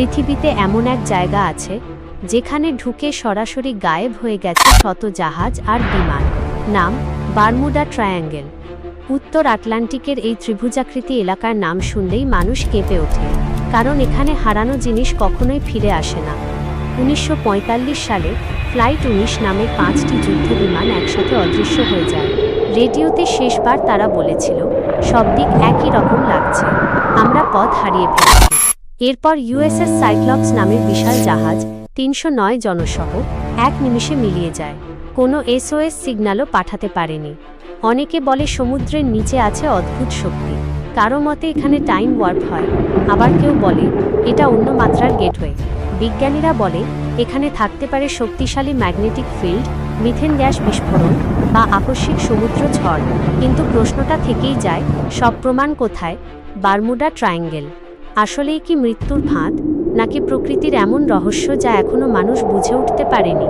পৃথিবীতে এমন এক জায়গা আছে, যেখানে ঢুকে সরাসরি গায়েব হয়ে গেছে শত জাহাজ আর বিমান। নাম, বারমুডা ট্রায়াঙ্গেল। উত্তর আটলান্টিকের এই ত্রিভুজাকৃতি এলাকার নাম শুনলেই মানুষ কেঁপে ওঠে, কারণ এখানে হারানো জিনিস কখনোই ফিরে আসে না। উনিশশো পঁয়তাল্লিশ সালে ফ্লাইট উনিশ নামে পাঁচটি যুদ্ধ বিমান একসাথে অদৃশ্য হয়ে যায়। রেডিওতে শেষবার তারা বলেছিল, সব দিক একই রকম লাগছে। আমরা পথ হারিয়ে ফেলেছি। এরপর ইউএসএস সাইক্লপস নামের বিশাল জাহাজ তিনশো নয় জনসহ এক নিমিষে মিলিয়ে যায়। কোনো এসওএস সিগন্যালও পাঠাতে পারেনি। অনেকে বলে সমুদ্রের নিচে আছে অদ্ভুত শক্তি। কারও মতে এখানে টাইম ওয়ার্প হয়। আবার কেউ বলে এটা অন্য মাত্রার গেটওয়ে বিজ্ঞানীরা বলে এখানে থাকতে পারে শক্তিশালী ম্যাগনেটিক ফিল্ড মিথেন গ্যাস বিস্ফোরণ বা আকস্মিক সমুদ্র ঝড়। কিন্তু প্রশ্নটা থেকেই যায়, সব প্রমাণ কোথায়? Bermuda triangle. আসলেই কি মৃত্যুর ফাঁদ নাকি প্রকৃতির এমন রহস্য যা এখনও মানুষ বুঝে উঠতে পারেনি?